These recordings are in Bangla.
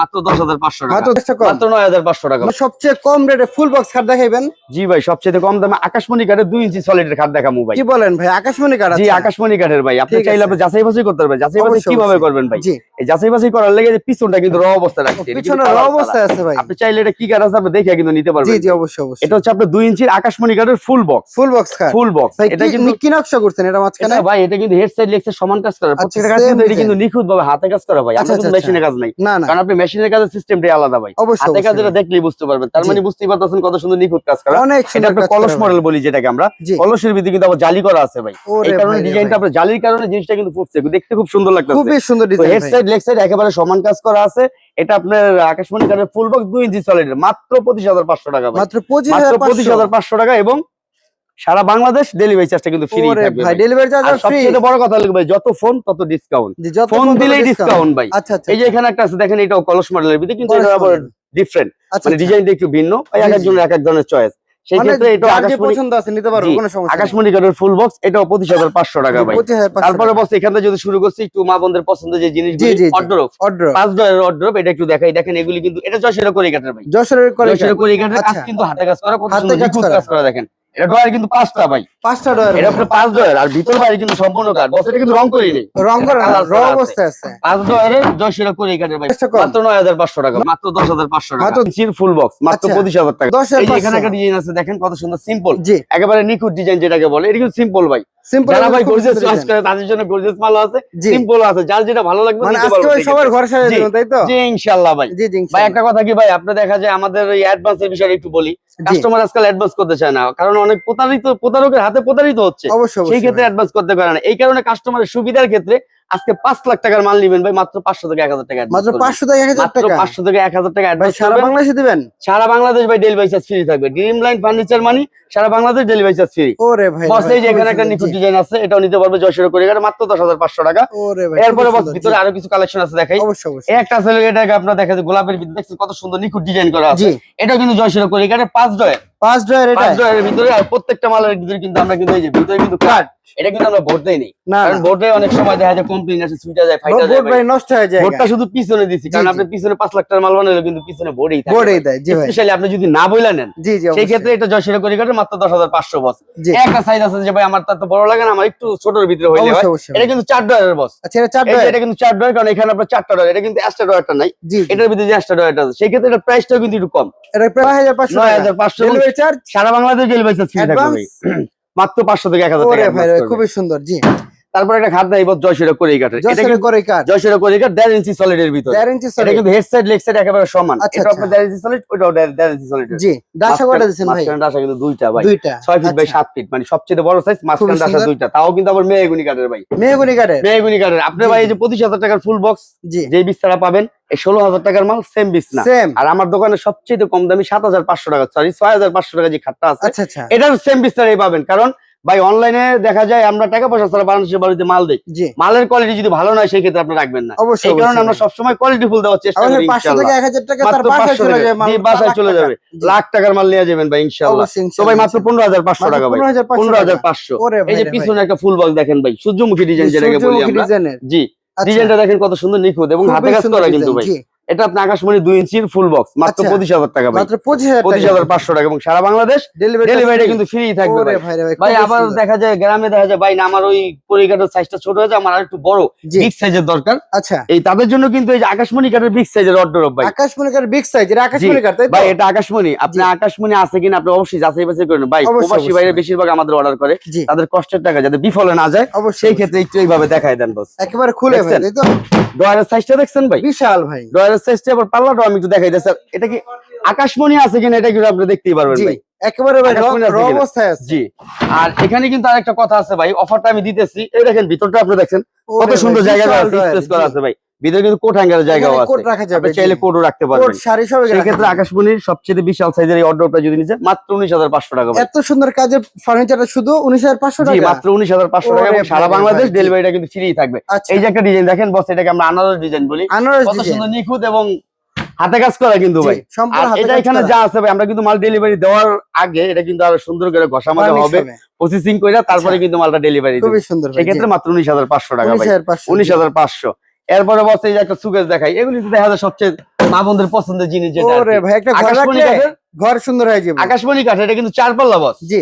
মাত্র দশ হাজার পাঁচশো টাকা। মাত্র দশটা কম। মাত্র নয় হাজার পাঁচশো টাকা। মানে সবচেয়ে কম রেটে ফুল বক্স খাট দেখাইবেন? জি ভাই সবচেয়ে কম দামে আকাশমণি কাঠের দুই ইঞ্চি সলিডের খাট দেখামু ভাই। কি বলেন ভাই আকাশমণি কাঠ জি। আকাশমণি কাঠের ভাই। আপনি চাইলে আপনি যাচাই বাছাই করতে পারবেন। যাচাই বাছাই কীভাবে করবেন ভাই? এই যাচাই বাছাই করার লেগে যে পিছনটা কিন্তু র অবস্থায় রাখছে এটা কিন্তু পিছনে colour র অবস্থায় আছে ভাই। আপনি চাইলে এটা কি কাঠ আছে আপনি দেখে কিন্তু নিতে পারবেন। জি অবশ্যই অবশ্যই। এটা হচ্ছে আপনার দুই ইঞ্চির আকাশমণি কাঠের ফুল বক্স ফুল বক্স খাট ফুল বক্স এটা কিন্তু কি নকশা করছেন? এটা মাঝখানে? ভাই এটা কিন্তু হেড সাইড লেগসে সমান কাজ করে। আচ্ছা, প্রত্যেকটা কাজ কিন্তু এটা কিন্তু নিখুঁত ভাবে হাতে কাজ করা ভাই। আচ্ছা, আমরা কিন্তু আচ্ছা, কাজ নাই। না না। কারণ আপনি মেশিনের কাজের সিস্টেমটাই আলাদা ভাই। হাতে কাজ এটা দেখলেই বুঝতে পারবেন। তার মানে বুঝতেই পারতেছেন কত সুন্দর নিখুঁত কাজ করা। অনেক এটা সুন্দর একটা কলস মডেল বলি যেটাকে আমরা। কলসের ভিতরে কিন্তু আবার জালি করা আছে ভাই। এই কারণে ডিজাইনটা। আপনার জালির কারণে জিনিসটা কিন্তু ফুটছে। দেখতে খুব সুন্দর লাগতেছে। খুবই সুন্দর design head side leg side একেবারে সমান কাজ করা আছে। এটা আপনার আকাশমণি কাঠের ফুল বক্স দুই ইঞ্চি সলিড মাত্র পঁচিশ হাজার পাঁচশো টাকা ভাই। মাত্র পঁচিশ মাত্র হাজার পঁচিশ। হাজার পাঁচশো টাকা এবং সারা বাংলাদেশ ডেলিভারি চার্জটা কিন্তু ফ্রি থাকবে ভাই। ডেলিভারি চার্জ ফ্রি সবচেয়ে বড় কথা ভাই যত ফোন তত ডিসকাউন্ট যত ফোন দিলেই ডিসকাউন্ট ভাই। আচ্ছা আচ্ছা। এই যে এখানে একটা আছে দেখেন এটাও কলস মডেলের ভিতরে কিন্তু এটা আবার। ডিফারেন্ট আচ্ছা মানে আচ্ছা। ডিজাইনটা একটু ভিন্ন ভাই এক। একজনের এক এক ধরনের চয়েস সেই অনেক ক্ষেত্রে এটা আকাশমণি পছন্দ আছে নিতে পারব জি, কোনো সমস্যা আকাশমণি কাঠের ফুল বক্স এটাও পঁচিশ হাজার পাঁচশো টাকা ভাই। তারপরে বস এখান থেকে যদি শুরু করছি একটু মা বোনদের পছন্দের যে জিনিস জি, জি, জি। অর্ডার অর্ডার পাঁচ ডয়ের অর্ডার এটা একটু দেখাই। দেখেন এগুলি কিন্তু এটা যশোরের করে কাটার ভাই। যশোরের করে কাটার কাজ আচ্ছা। কিন্তু হাতে কাজ করা কত সুন্দর। কাজ করা দেখেন। এটা ডয়ার কিন্তু পাঁচটা ভাই। পাঁচটা ডয়ার এটা আপনার পাঁচ ডয়ার আর ভিতর বাইরে কিন্তু সম্পূর্ণ কাঠ বস এটা কিন্তু রং করি নেই রং করা না, র আছে। অবস্থায় আছে। পাঁচ ডয়ারে যশোরের করে কাটার ভাই। মাত্র নয় হাজার পাঁচশো টাকা মাত্র দশ হাজার পাঁচশো টাকা। মাত্র- চির ফুল বক্স মাত্র আচ্ছা। পঁচিশ হাজার টাকা। এই এখানে একটা ডিজাইন আছে দেখেন কত সুন্দর সিম্পল জি। একেবারে নিখুঁত ডিজাইন যেটাকে বলে এটা কিন্তু সিম্পল ভাই। সিম্পল যারা ভাই গর্জিয়াস চয়েস করে তাদের জন্য গর্জিয়াস মাল আছে সিম্পল আছে। যার যেটা ভালো লাগবে মানে আজকে ভাই সবার ঘরে সাজিয়ে জি। তাই তো? জি ইনশাআল্লাহ ভাই। জি জি ভাই একটা কথা কি ভাই? আপনার দেখা যায় আমাদের এই অ্যাডভান্সের বিষয়ে একটু বলি। কাস্টমার আজকাল অ্যাডভান্স করতে চায় না কারণ অনেক প্রতারিত প্রতারকের হাতে প্রতারিত হচ্ছে। সেই ক্ষেত্রে। অ্যাডভান্স করতে পারে না। এই কারণে কাস্টমারের সুবিধার ক্ষেত্রে আজকে পাঁচ লাখ টাকার মাল নিবেন ভাই মাত্র পাঁচশো থেকে এক হাজার টাকা মাত্র পাঁচশো থেকে এক হাজার টাকা। পাঁচশো থেকে এক হাজার টাকা সারা বাংলাদেশে দিবেন? সারা বাংলাদেশ ভাই ডেলিভারি চার্জ ফ্রি থাকবে। ড্রিম লাইন ফার্নিচার মানি সারা বাংলাদেশ ডেলিভারি চার্জ ফ্রি ওরে ভাই বস এই যে এখানে একটা নিখুঁত ডিজাইন আছে এটাও নিতে পারবে যশোর করে গেলে মাত্র দশ হাজার পাঁচশো টাকা। ওরে ভাই এরপরে বস ভিতরে আরও কিছু কালেকশন আছে দেখাই। একটা আছে এটাকে আপনার দেখা যায় গোলাপের ভিতরে দেখছেন কত সুন্দর নিখুঁত ডিজাইন করা আছে। এটাও কিন্তু জয়সিরা করে এখানে পাঁচ ডয়ের পাঁচ এটা পাঁচ ভিতরে আর প্রত্যেকটা মালের ভিতরে কিন্তু আমরা কিন্তু এই যে ভিতরে কিন্তু কাট এটা কিন্তু আমরা ভোট কারণ ভোটে অনেক সময় দেখা যায় সুইটা যায় ফাইটা যায় মানে ভোট নষ্ট হয়ে যায় ভোটটা শুধু পিছনে দিছি কারণ আপনি পিছনে 5 লাখ টাকার মাল বানাইলে কিন্তু পিছনে থাকে দেয় জি ভাই। স্পেশালি আপনি যদি না বইলা নেন জি জি সেই ক্ষেত্রে এটা কাটে মাত্র 10500 বস একটা সাইজ আছে যে ভাই আমার তো বড় লাগে না আমার একটু ছোটর ভিতরে হইলে হয়। এটা কিন্তু 4 ডলারের বস আচ্ছা এটা 4 ডলার এটা কিন্তু 4 ডলার কারণ এখানে আপনার 4 ডলার এটা কিন্তু এক্সট্রা ডলারটা নাই। এটার ভিতরে যে এক্সট্রা ডলারটা আছে সেই ক্ষেত্রে এটা প্রাইসটাও কিন্তু একটু কম। এটা প্রায় 9500 9500 চার্জ সারা বাংলাদেশ ডেলিভারি চার্জ মাত্র পাঁচশো থেকে এক হাজার। খুবই সুন্দর জি। তারপর একটা খাদ্য এবার জয়সিরা করে যশোরের কিন্তু করে কাঠ জয়সিরা করে কাঠ দেড় ইঞ্চি সলিডের ভিতরে। দেড় ইঞ্চি সলিড কিন্তু হেড সাইড লেগ সাইড একেবারে সমান। আচ্ছা, এটা আচ্ছা। আপনার দেড় ইঞ্চি সলিড ওটাও দেড় ইঞ্চি সলিড জি ডাসা কটা দিচ্ছেন ভাই? ডাসা কিন্তু দুইটা ভাই। দুইটা। ছয় ফিট বাই আচ্ছা। সাত ফিট মানে সবচেয়ে বড় সাইজ মাঝখানে ডাসা দুইটা। তাও কিন্তু আবার মেয়েগুনি কাঠের ভাই। মেহগুনি কাঠের। মেয়েগুনি কাঠের। আপনার জি, ভাই এই যে পঁচিশ হাজার টাকার ফুল বক্স জি। যে বিস্তারা পাবেন এই ষোলো হাজার টাকার মাল সেম বিছনা সেম আর আমার দোকানে সবচেয়ে কম দামি সাত হাজার পাঁচশো টাকা সরি ছয় হাজার পাঁচশো টাকা যে খাটটা আছে আচ্ছা আচ্ছা। এটার সেম বিস্তারেই পাবেন। কারণ ভাই অনলাইনে দেখা যায় আমরা টাকা পয়সা ছাড়া বাংলাদেশের বাড়িতে মাল দিই। মালের কোয়ালিটি যদি ভালো নয় সেই ক্ষেত্রে আপনি রাখবেন না। এই কারণে আমরা সবসময় কোয়ালিটি ফুল দেওয়ার চেষ্টা করি বাসায় চলে যাবে। লাখ টাকার মাল নিয়ে যাবেন ভাই ইনশাল্লাহ। তো ভাই মাত্র পনেরো হাজার পাঁচশো টাকা ভাই। পনেরো হাজার পাঁচশো এই যে পিছনে একটা ফুল বক্স দেখেন ভাই সূর্যমুখী ডিজাইন জি, যেটাকে বলি আমরা। জি আচ্ছা, ডিজাইনটা দেখেন কত সুন্দর নিখুঁত এবং হাতে কাজ করা কিন্তু ভাই। এটা আপনি আকাশমণি দুই ইঞ্চির ফুল বক্স মাত্র আচ্ছা। পঁচিশ হাজার টাকা মাত্র পঁচিশ হাজার পঁচিশ হাজার পাঁচশো টাকা এবং সারা বাংলাদেশ ডেলিভারি ডেলিভারিটা কিন্তু ফ্রি থাকবে ভাই। আবার দেখা যায় গ্রামে দেখা যায় ভাই না আমার ওই পরিকাঠার সাইজটা ছোট হয়েছে আমার আর একটু বড় বিগ সাইজের দরকার। আচ্ছা। এই তাদের জন্য কিন্তু এই যে আকাশমণি কাঠের বিগ সাইজের অর্ডার ভাই। আকাশমণি কাঠ বিগ সাইজ এটা আকাশমণি কাঠ তাই তো? ভাই এটা আকাশমণি। আপনি আকাশমণি আছে কিনা আপনি অবশ্যই যাচাই বাছাই করেন ভাই প্রবাসী অবশ্যই। ভাই। বেশিরভাগ আমাদের অর্ডার করে। তাদের কষ্টের টাকা যাতে বিফলে না যায় অবশ্যই সেই ক্ষেত্রে একটু এইভাবে দেখায় দেন বস একেবারে খুলে দেখছেন? তাই তো? ডয়ারের সাইজটা দেখছেন ভাই? বিশাল ভাই। ডয়ারের সাইজটা আবার পাল্লাটাও আমি একটু দেখাই দিচ্ছি এটা কি আকাশমণি আছে কিনা এটা কিন্তু আপনি দেখতেই পারবেন ভাই। একেবারে ভাই? অবস্থায় আছে জি। আর এখানে কিন্তু আরেকটা কথা আছে ভাই। অফারটা আমি দিতেছি। এই দেখেন ভিতরটা আপনি দেখছেন। কত সুন্দর জায়গা আছে স্পেস করা আছে ভাই। ভিতরে কিন্তু কোট হ্যাঙ্গারের জায়গাও আছে। কোট রাখা যাবে চাইলে কোটও রাখতে কোট শাড়ি সব সেই ক্ষেত্রে আকাশমণির সবচেয়ে বিশাল সাইজের এই অর্ডারটা যদি নিচে মাত্র উনিশ হাজার পাঁচশো টাকা এত সুন্দর কাজের ফার্নিচারটা শুধু জি মাত্র টাকা এবং সারা বাংলাদেশ। ডেলিভারিটা কিন্তু থাকবে। আচ্ছা। এই যে একটা ডিজাইন দেখেন বস এটাকে আমরা আনারস ডিজাইন বলি। আনারস কত সুন্দর নিখুঁত এবং হাতে কাজ করা কিন্তু ভাই। এটা এখানে যা আছে ভাই আমরা কিন্তু মাল ডেলিভারি দেওয়ার আগে এটা কিন্তু আরও সুন্দর করে ঘষা মাজা হবে। প্রসেসিং করে তারপরে কিন্তু মালটা ডেলিভারি খুবই সুন্দর সেক্ষেত্রে মাত্র উনিশ হাজার পাঁচশো টাকা উনিশ হাজার পাঁচশো। এরপরে বসে এই যে একটা সুকেশ দেখাই এগুলি তো দেখা যায় সবচেয়ে মা পছন্দের জিনিস যেটা আর ওরে ভাই একটা ঘর রাখলে ঘর সুন্দর হয়ে যাবে। আকাশমণি কাঠ এটা কিন্তু চারপাল্লা বস। জি।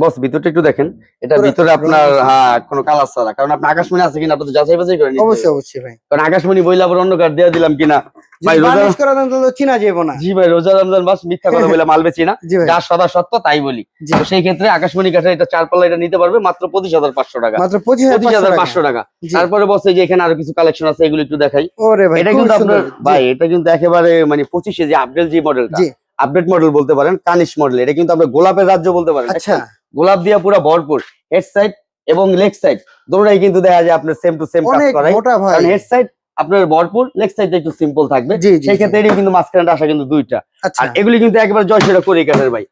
বস ভিতরটা একটু দেখেন। এটা ভিতরে আপনার। হ্যাঁ কোনো কালার ছাড়া। কারণ আকাশমণি আছে কিনা আপনার তো যাচাই বাছাই করে নিতে হবে। অবশ্যই অবশ্যই ভাই। কারণ আকাশমণি বইলে আবার অন্য কাঠ দিয়ে দিলাম কিনা। ভাই রোজা চিনা যাবে না। জি ভাই রোজা রমজান মাস মিথ্যা কথা বলে মাল বেচি না। যা সদা সত্য তাই বলি। তো সেই ক্ষেত্রে আকাশমণি কাঠের এটা চার পাল্লা এটা নিতে পারবে মাত্র পঁচিশ হাজার পাঁচশো টাকা। মাত্র পঁচিশ হাজার পাঁচশো টাকা। তারপরে বসে যে এখানে আরও কিছু কালেকশন আছে এগুলো একটু দেখাই। ওরে ভাই এটা কিন্তু আপনার ভাই এটা কিন্তু একেবারে মানে পঁচিশে যে আপডেট যে মডেলটা আপডেট মডেল বলতে পারেন কানিশ মডেল এটা কিন্তু আপনার গোলাপের রাজ্য বলতে পারেন আচ্ছা। গোলাপ দিয়া পুরো ভরপুর হেড সাইড এবং লেগ সাইড দুটোটাই কিন্তু দেখা যায় আপনার সেম টু সেম কাজ করাই কারণ হেড সাইড আপনার ভরপুর লেগ সাইডটা একটু সিম্পল থাকবে। সেই ক্ষেত্রে এটি কিন্তু মাঝখানটা আসা কিন্তু দুইটা। আচ্ছা। আর এগুলি কিন্তু একেবারে জয়সেরা করে কাঠের ভাই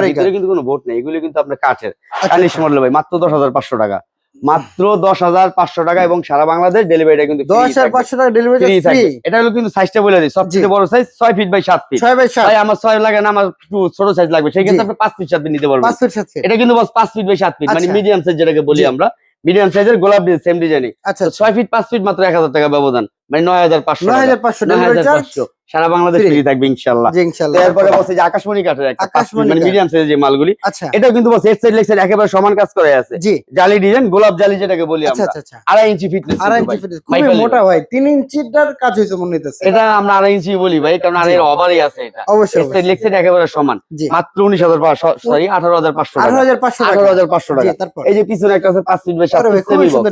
ভাই করে কিন্তু কোনো ভোট নেই এগুলি কিন্তু আপনার কাঠের। আচ্ছা, কানিশ মডেল ভাই মাত্র দশ হাজার পাঁচশো টাকা। মাত্র দশ হাজার পাঁচশো টাকা এবং সারা বাংলাদেশ ডেলিভারিটা কিন্তু দশ হাজার পাঁচশো টাকা ডেলিভারি এটা হলো কিন্তু সাইজটা বলে দিই। সবচেয়ে বড় সাইজ ছয় ফিট বাই সাত ফিট ছয় বাই সাত। আমার ছয় লাগে না আমার একটু ছোট সাইজ লাগবে। সেই ক্ষেত্রে আপনি পাঁচ ফিট সাত ফিট নিতে পারবেন। পাঁচ ফিট সাত ফিট এটা কিন্তু পাঁচ ফিট বাই সাত ফিট মানে আচ্ছা। মিডিয়াম সাইজ যেটাকে বলি আমরা। মিডিয়াম সাইজের গোলাপ সেম ডিজাইনে আচ্ছা ছয় ফিট পাঁচ ফিট মাত্র এক হাজার টাকা ব্যবধান। মানে নয় হাজার পাঁচশো নয় হাজার পাঁচশো নয় হাজার পাঁচশো। সারা বাংলাদেশ। ফ্রি থাকবে ইনশাল্লাহ এরপরে বসে যে আকাশমণি কাঠের একটা আকাশমণি মানে মিডিয়াম সাইজের যে মালগুলি আচ্ছা। এটাও কিন্তু সাইড লেগ একেবারে সমান কাজ করে আছে। জি। জালি ডিজাইন গোলাপ জালি যেটাকে বলি আচ্ছা আমরা। আচ্ছা আচ্ছা। আড়াই ইঞ্চি ফিটনেস আড়াই ইঞ্চি ফিট খুবই মোটা ভাই। তিন ইঞ্চিটার কাজ হয়েছে মনে হইতেছে। এটা আমরা আড়াই ইঞ্চি বলি ভাই কারণ আড়াই ওভারই আছে এটা। অবশ্যই সাইড একেবারে সমান। মাত্র উনিশ হাজার পাঁচশো সরি আঠারো হাজার পাঁচশো আঠারো হাজার পাঁচশো টাকা। আঠারো হাজার পাঁচশো টাকা। তারপর। এই যে পিছনে একটা আছে পাঁচ ফিট বাই সাত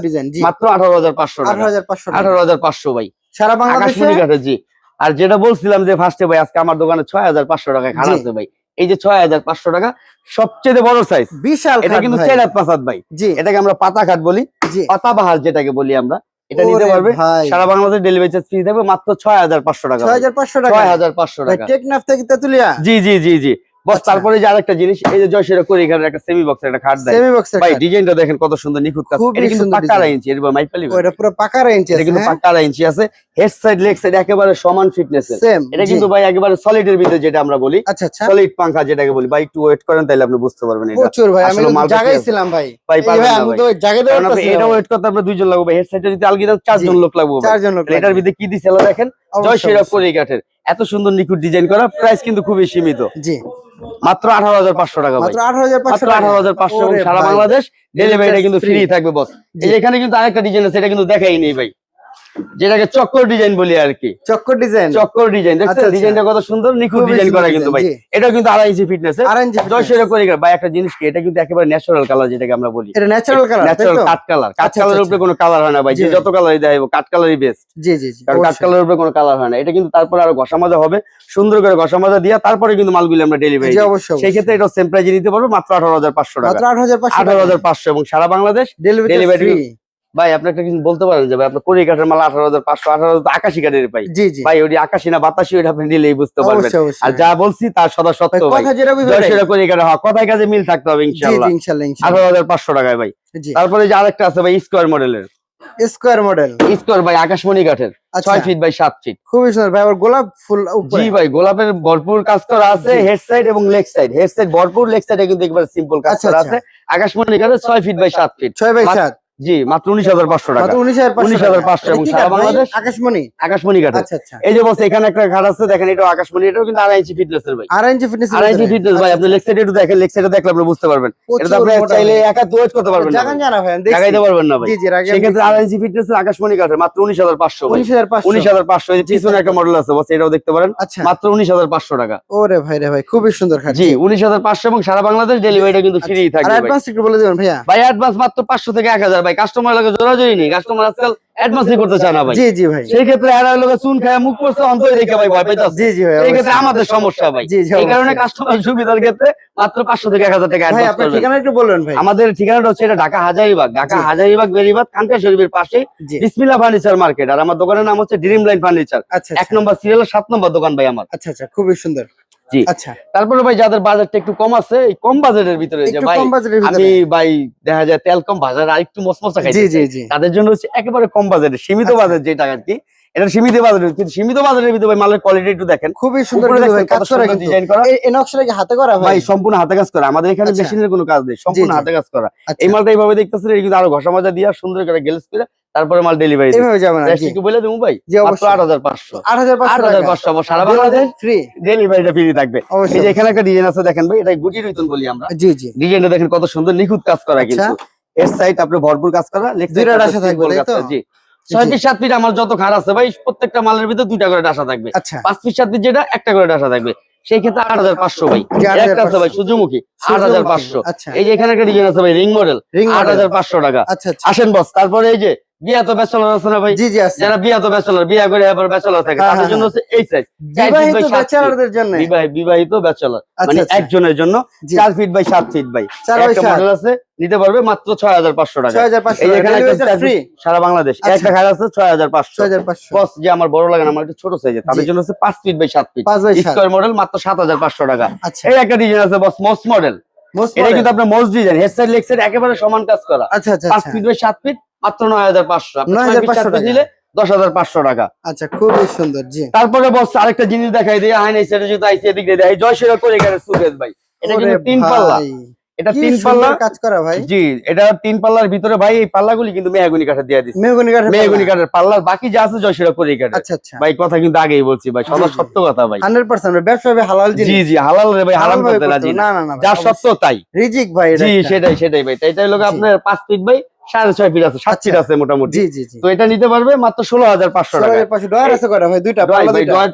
ফিট মাত্র আঠারো হাজার পাঁচশো আঠারো হাজার পাঁচশো। আঠারো হাজার পাঁচশো ভাই। সারা বাংলাদেশে? জি। আর যেটা বলছিলাম যে ফার্স্টে ভাই আজকে আমার দোকানে ছয় হাজার পাঁচশো টাকায় খারাপ আছে ভাই। এই যে ছয় হাজার পাঁচশো টাকা সবচেয়ে বড় সাইজ বিশাল এটা কিন্তু। চার হাত পাঁচ হাত ভাই। জি। এটাকে আমরা পাতা খাট বলি। জি। পাতাবাহার যেটাকে বলি আমরা। এটা নিতে পারবে। সারা বাংলাদেশ ডেলিভারি চার্জ ফ্রি থাকবে মাত্র ছয় হাজার পাঁচশো টাকা ছয় হাজার পাঁচশো টাকা। ছয় হাজার পাঁচশো টাকা। টেকনাফ থেকে তেতুলিয়া? জি জি জি জি। বস আচ্ছা। তারপরে যে আরেকটা জিনিস এই যে জয়সেরা করি এখানে একটা সেমি বক্সের একটা খাট দেয়। সেমি বক্সের ভাই ডিজাইনটা দেখেন কত সুন্দর নিখুঁত কাজ। এটা কিন্তু। আড়াই ইঞ্চি এরপর মাইপালি ওটা পুরো পাকা রেঞ্জ এটা কিন্তু পাক্কা আড়াই ইঞ্চি আছে। হেড সাইড লেগ সাইড একেবারে সমান ফিটনেস এটা কিন্তু ভাই একেবারে সলিডের ভিতরে যেটা আমরা বলি। আচ্ছা আচ্ছা। সলিড পাঙ্খা যেটাকে বলি। ভাই একটু ওয়েট করেন তাহলে আপনি বুঝতে পারবেন এটা। প্রচুর ভাই আমি জায়গায় ছিলাম ভাই। ভাই আমি তো জায়গায় দেওয়ার এটা ওয়েট করতে আপনার দুইজন লাগবে। হেড সাইডে যদি আলগি দেন চারজন। লোক লাগবে চারজন লোক এটার ভিতরে কি দিছে দেখেন? জয়শ্রীরা করি কাঠের এত সুন্দর নিখুঁত ডিজাইন করা প্রাইস কিন্তু খুবই সীমিত। জি। মাত্র আঠারো হাজার পাঁচশো টাকা মাত্র আঠারো হাজার পাঁচশো সারা। বাংলাদেশ ডেলিভারিটা কিন্তু ফ্রি থাকবে বস। এখানে কিন্তু আরেকটা ডিজাইন আছে এটা কিন্তু দেখাই নেই ভাই। যেটাকে চক্কর ডিজাইন বলি আর কি। চক্কর ডিজাইন চক্কর ডিজাইন আচ্ছা, দেখছেন? আচ্ছা। ডিজাইনটা কত সুন্দর নিখুঁত ডিজাইন করা কিন্তু ভাই। এটা কিন্তু আড়াই ইঞ্চি ফিটনেস আড়াই আরএনজি জয়শ্রীরা করি ভাই একটা জিনিস কি এটা কিন্তু একেবারে ন্যাচারাল কালার যেটাকে আমরা বলি। এটা natural colour natural cut colour cut আচ্ছা, কালারের আচ্ছা, উপরে কোনো কালার হয় না ভাই। যে যত কালারই দেখাবো কাট কালারই বেস্ট জি জি জি কারণ কাট। কালারের উপরে কোনো কালার হয় না। এটা কিন্তু তারপরে আরও ঘষা মাজা হবে। সুন্দর করে ঘষা মাজা দিয়া তারপরে কিন্তু মালগুলি আমরা ডেলিভারি সেই ক্ষেত্রে এটা সেম প্রাইজে নিতে পারব মাত্র আঠারো হাজার পাঁচশো টাকা। মাত্র আঠারো হাজার পাঁচশো আঠারো হাজার পাঁচশো এবং সারা বাংলাদেশ ডেলিভারি ভাই আপনি একটা কিছু বলতে পারেন যে ভাই আপনার কুড়ি কাঠের মাল আঠারো হাজার পাঁচশো আঠারো হাজার আকাশি কাঠের পাই। জি জি। ভাই ওটি আকাশি না বাতাসি ওইটা আপনি নিলেই বুঝতে পারবেন। আর যা বলছি তার সদা সত্য ভাই কুড়ি কাঠের হওয়া কথায় কাজে মিল থাকতে হবে ইনশাল্লাহ জি ইনশাআল্লাহ। ইনশাআল্লাহ আঠারো হাজার পাঁচশো টাকায় ভাই। তারপরে যে আরেকটা আছে ভাই স্কোয়ার মডেলের। Square model. স্কোয়ার ভাই আকাশমণি কাঠের। আচ্ছা। ছয় ফিট বাই সাত ফিট। খুবই সুন্দর ভাই আবার গোলাপ ফুল উপরে। জি ভাই গোলাপের ভরপুর কাজ করা আছে হেড সাইড এবং লেগ সাইড। হেড সাইড ভরপুর লেগ সাইডে কিন্তু একবার সিম্পল কাজ আচ্ছা, করা আচ্ছা। আছে। আকাশমণি কাঠের ছয় ফিট বাই সাত ফিট। ছয় বাই সাত। জি মাত্র উনিশ হাজার পাঁচশো টাকা। মাত্র উনিশ হাজার পাঁচশো এবং সারা বাংলাদেশ? আকাশমণি? আকাশমণি কাঠের আচ্ছা আচ্ছা। এই যে বলছে এখানে একটা ঘাট আছে দেখেন এটা আকাশমণি এটাও কিন্তু আড়াই ইঞ্চি ফিটনেস এর ভাই। আড়াই ইঞ্চি ফিটনেস আড়াই ইঞ্চি ফিটনেস ভাই আপনি লেগ সাইডে একটু দেখেন লেগ সাইডে দেখলে আপনি বুঝতে পারবেন। এটা আপনি চাইলে একা তো করতে পারবেন না জাগান জানা ভাই লাগাইতে পারবেন না ভাই। জি জি আগে সেক্ষেত্রে আড়াই ইঞ্চি ফিটনেস এর আকাশমণি কাঠের মাত্র উনিশ হাজার পাঁচশো উনিশ হাজার পাঁচশো। উনিশ হাজার পাঁচশো এই পিছনে একটা মডেল আছে বস এটাও দেখতে পারেন। আচ্ছা। মাত্র উনিশ হাজার পাঁচশো টাকা। ওরে ভাই রে ভাই খুবই সুন্দর খাট জি উনিশ হাজার পাঁচশো এবং সারা বাংলাদেশ ডেলিভারিটা কিন্তু ফ্রি আর অ্যাডভান্স একটু বলে দিবেন ভাইয়া। ভাই অ্যাডভান্স মাত্র পাঁচশো থেকে এক হাজার ভাই। কাস্টমার লাগে জোরাজোরি নেই। কাস্টমার আজকাল অ্যাডভান্সই করতে চায় না ভাই। জি জি ভাই। সেই ক্ষেত্রে এরা লোক চুন খায় মুখ অন্তরে দেখে ভাই ভয় পাইতেছে। জি জি ভাই সেই ক্ষেত্রে আমাদের সমস্যা ভাই। এই কারণে কাস্টমার সুবিধার ক্ষেত্রে মাত্র পাঁচশো থেকে এক হাজার টাকা ভাই অ্যাডভান্স করবেন। ঠিকানা একটু বলবেন ভাই। আমাদের ঠিকানাটা হচ্ছে এটা ঢাকা হাজারিবাগ। ঢাকা। হাজারিবাগ বেরিবাগ খানকা শরীফের পাশে জি। বিসমিল্লা ফার্নিচার মার্কেট আর আমার দোকানের নাম হচ্ছে ড্রিম লাইন ফার্নিচার আচ্ছা। এক নম্বর সিরিয়ালের সাত নম্বর দোকান ভাই আমার। আচ্ছা আচ্ছা খুবই সুন্দর। জি। আচ্ছা। তারপরে ভাই যাদের বাজেটটা একটু কম আছে এই কম বাজেটের ভিতরে যে ভাই আমি ভাই দেখা যায় তেল কম বাজার আর একটু মসমসা খাই জি জি। জি তাদের জন্য হচ্ছে একেবারে কম বাজেটে সীমিত আচ্ছা। বাজেট যেটা আর কি। এটা সীমিত বাজারে কিন্তু সীমিত বাজারের ভিতরে ভাই মালের কোয়ালিটি একটু দেখেন। খুবই সুন্দর কাজ করা ডিজাইন করা। এই- নকশাটা কি হাতে করা ভাই সম্পূর্ণ হাতে কাজ করা। আমাদের এখানে আচ্ছা। মেশিনের কোনো কাজ নেই সম্পূর্ণ হাতে কাজ করা। আচ্ছা, এই মালটা এইভাবে দেখতেছেন এটা কিন্তু আরও ঘষা মাজা দিয়ে সুন্দর করে গ্লেস করে তারপরে মাল ডেলিভারি এইভাবে যাবে না একটু বলে দেবো ভাই মাত্র অবশ্যই। আট হাজার পাঁচশো। আট হাজার আট হাজার পাঁচশো আবার সারা বাংলাদেশ ফ্রি ডেলিভারিটা ফ্রি থাকবে। এই যে এখানে একটা ডিজাইন আছে দেখেন ভাই এটা গুটি রইতন বলি আমরা। জি জি। ডিজাইনটা দেখেন কত সুন্দর নিখুঁত কাজ করা আচ্ছা। কিন্তু। এর সাইড আপনি ভরপুর কাজ করা লেগ দুইটা থাকবে? জি। ছয় সাত আমার যত খাট আছে ভাই প্রত্যেকটা মালের ভিতরে দুইটা করে ডাসা থাকবে। আচ্ছা। পাঁচ ফিট সাত ফিট যেটা একটা করে ডাসা থাকবে। সেই ক্ষেত্রে আট হাজার পাঁচশো ভাই। 8,500 একটা আছে ভাই সূর্যমুখী আট হাজার পাঁচশো। আচ্ছা। এই যে এখানে একটা ডিজাইন আছে ভাই রিং মডেল আট হাজার পাঁচশো টাকা। আসেন বস তারপরে এই যে বিয়া তো ব্যাচেলর আছে না ভাই? জি জি আছে। যারা বিয়া তো ব্যাচেলর বিয়া করে এবার ব্যাচেলর থাকে হ্যাঁ, তাদের হ্যাঁ, জন্য হচ্ছে এই সাইজ বিবাহিত ব্যাচেলরদের জন্য? বিবাহ বিবাহিত ব্যাচেলর আচ্ছা, মানে আচ্ছা। একজনের জন্য জি। চার ফিট বাই সাত ফিট বাই মডেল আছে নিতে পারবে মাত্র ছয় হাজার পাঁচশো টাকা। ছয় হাজার পাঁচশো এই এখানে একটা ফ্রি সারা বাংলাদেশ। আচ্ছা। একটা খাট আছে ছয় হাজার পাঁচশো। ছয় হাজার পাঁচশো। বস যে আমার বড় লাগে না আমার একটু ছোট সাইজের তাদের জন্য হচ্ছে পাঁচ ফিট বাই সাত ফিট পাঁচ বাই স্কোয়ার মডেল মাত্র সাত হাজার পাঁচশো টাকা। এই একটা ডিজাইন আছে বস মোস্ট মডেল এটা কিন্তু আপনার most design head side leg side একেবারে সমান কাজ করা। আচ্ছা আচ্ছা পাঁচ আচ্ছা। ফিট বাই সাত ফিট মাত্র নয় হাজার পাঁচশো। আপনি ছয় feet, 9,500 টাকা। নিলে দশ হাজার পাঁচশো টাকা। আচ্ছা খুবই সুন্দর জি। তারপরে বস আরেকটা জিনিস দেখাই দিই। হাই নাই সেটা যদি আইসি এদিক দিয়ে দেখাই। জয় শিরা করে গেলে সুকেশ ভাই। এটা কিন্তু তিন পাল্লা। এটা তিন পাল্লা। কাজ করা ভাই। জি এটা তিন পাল্লার ভিতরে ভাই এই পাল্লাগুলি কিন্তু মেহাগুনি কাঠের দিয়ে দিচ্ছে মেহগনি কাঠের মেহাগুনি। কাঠের পাল্লার বাকি যা আছে জয় শিরা করে কাঠের আচ্ছা আচ্ছা। ভাই কথা কিন্তু আগেই বলছি ভাই সদা। সত্য কথা ভাই। হান্ড্রেড পার্সেন্ট ব্যবসা হবে হালাল জি জিনিস। জি হালাল রে ভাই হারাম করতে রাজি না। না না যা সত্য তাই। রিজিক ভাই জি সেটাই সেটাই ভাই। এটাই হলো জি। আপনার পাঁচ ফিট বাই সাড়ে ছয় ফিট আছে সাত ফিট আচ্ছা। আছে মোটামুটি। তো এটা নিতে পারবে মাত্র ষোলো হাজার পাঁচশো টাকা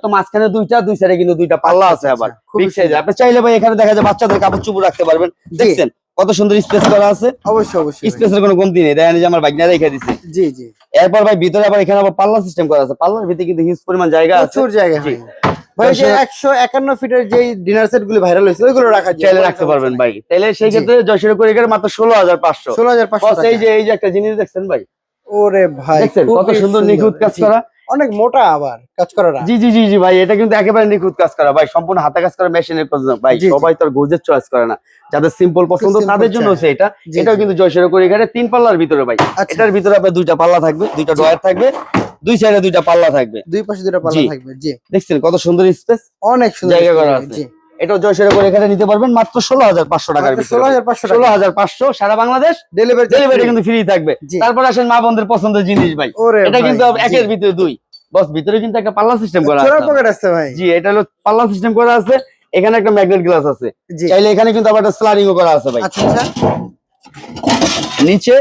তো মাঝখানে দুইটা দুই সাইডে কিন্তু দুইটা পাল্লা আচ্ছা, আছে আচ্ছা, আবার। আপনি চাইলে ভাই এখানে দেখা যায় বাচ্চাদের কাপড় চুপড় রাখতে পারবেন। দেখছেন কত সুন্দর স্পেস করা আছে। অবশ্যই অবশ্যই। স্পেসের কোনো কমতি নেই। দেখেন যে আমার বাইক রেখে দিছে। জি জি। এরপর ভাই ভিতরে আবার এখানে আবার পাল্লা সিস্টেম করা আছে। পাল্লার ভিতরে কিন্তু হিউজ পরিমাণ জায়গা আছে। প্রচুর জায়গা। ভাই যে ফিটের যে ডিনার সেটগুলো ভাইরাল হয়েছে ওইগুলো রাখা যায় চাইলে রাখতে পারবেন ভাই। তাহলে সেই ক্ষেত্রে জয়সের করে গেলে মাত্র এই যে এই যে একটা জিনিস দেখছেন ভাই। ওরে ভাই কত সুন্দর নিখুঁত কাজ করা। অনেক মোটা আবার কাজ করাটা জি জি জি জি ভাই এটা কিন্তু একেবারে নিখুঁত কাজ করা। ভাই সম্পূর্ণ হাতে কাজ করা মেশিনের ভাই। সবাই তো আর গোজের চয়েস করে না। যাদের সিম্পল পছন্দ তাদের জন্য। হচ্ছে এটা। এটাও কিন্তু জয়সের করে এখানে তিন পাল্লার ভিতরে ভাই। আচ্ছা। এটার ভিতরে আপনার দুইটা পাল্লা থাকবে দুইটা ডয়ার থাকবে। দুই সাইডে দুইটা পাল্লা থাকবে। দুই পাশে দুইটা পাল্লা থাকবে জি। দেখছেন কত সুন্দর স্পেস? অনেক সুন্দর জায়গা করা আছে। জি। এটাও জয়সের করে এখানে নিতে পারবেন মাত্র ষোলো হাজার পাঁচশো টাকার ষোলো হাজার পাঁচশো ষোলো হাজার পাঁচশো সারা বাংলাদেশ ডেলিভারি ডেলিভারি কিন্তু ফ্রি থাকবে। তারপর আসেন মা বোনদের পছন্দের জিনিস ভাই। এটা কিন্তু একের ভিতরে দুই। বস ভিতরে কিন্তু একটা পাল্লা সিস্টেম করা ছোট আছে পকেট আছে ভাই। জি এটা হলো পাল্লা সিস্টেম করা আছে। এখানে একটা ম্যাগনেট গ্লাস আছে। চাইলে এখানে কিন্তু আবার একটা স্লারিংও করা আছে ভাই। আচ্ছা আচ্ছা। নিচে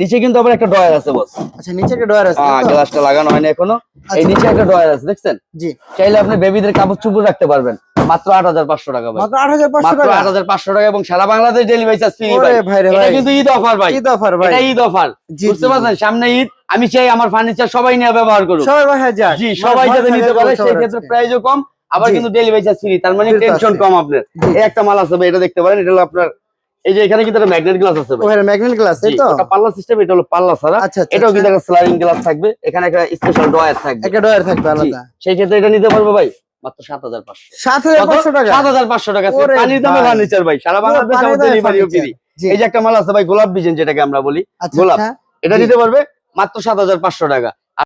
নিচে কিন্তু আবার একটা ডয়ার আছে বস আচ্ছা নিচে একটা ডয়ার আছে হ্যাঁ গ্লাসটা লাগানো হয়নি এখনও। এই আচ্ছা, নিচে একটা ডয়ার আছে দেখছেন? জি। চাইলে আপনি বেবিদের কাপড় চুপড় রাখতে পারবেন। মাত্র আট হাজার পাঁচশো টাকা ভাই মাত্র আট হাজার পাঁচশো মাত্র টাকা? আট হাজার পাঁচশো টাকা এবং সারা বাংলাদেশ ডেলিভারি চার্জ ফ্রি ভাই। ভাই এটা কিন্তু ঈদ অফার ভাই। ঈদ অফার ভাই। এটা ঈদ অফার বুঝতে পারছেন? সামনে ঈদ আমি চাই আমার ফার্নিচার সবাই নিয়ে ব্যবহার করুক। সবাই বাসায় যাক। জি সবাই যাতে নিতে পারে সেই ক্ষেত্রে প্রাইসও কম আবার কিন্তু ডেলিভারি চার্জ ফ্রি তার মানে টেনশন কম আপনার। এই একটা মাল আছে ভাই, এটা দেখতে পারেন এটা হলো আপনার এই যে এখানে কিন্তু একটা ম্যাগনেট গ্লাস আছে ভাই। ওখানে ম্যাগনেট গ্লাস তাই তো? ওটা পাল্লা সিস্টেম এটা হলো পাল্লা ছাড়া। আচ্ছা আচ্ছা এটাও কিন্তু আচ্ছা। একটা স্লাইডিং গ্লাস থাকবে। এখানে একটা স্পেশাল ড্রয়ার থাকবে। একটা ডয়ার থাকবে আলাদা। সেই ক্ষেত্রে এটা নিতে পারব ভাই মাত্র সাত হাজার পাঁচশো। সাত হাজার পাঁচশো টাকা? সাত হাজার পাঁচশো টাকা ওরে পানির দামে ভাই। ফার্নিচার ভাই সারা বাংলাদেশ ডেলিভারিও ফ্রি এই যে একটা মাল আছে ভাই গোলাপ ডিজাইন যেটাকে আমরা বলি আচ্ছা গোলাপ। এটা নিতে পারবে মাত্র সাত হাজার পাঁচশো টাকা।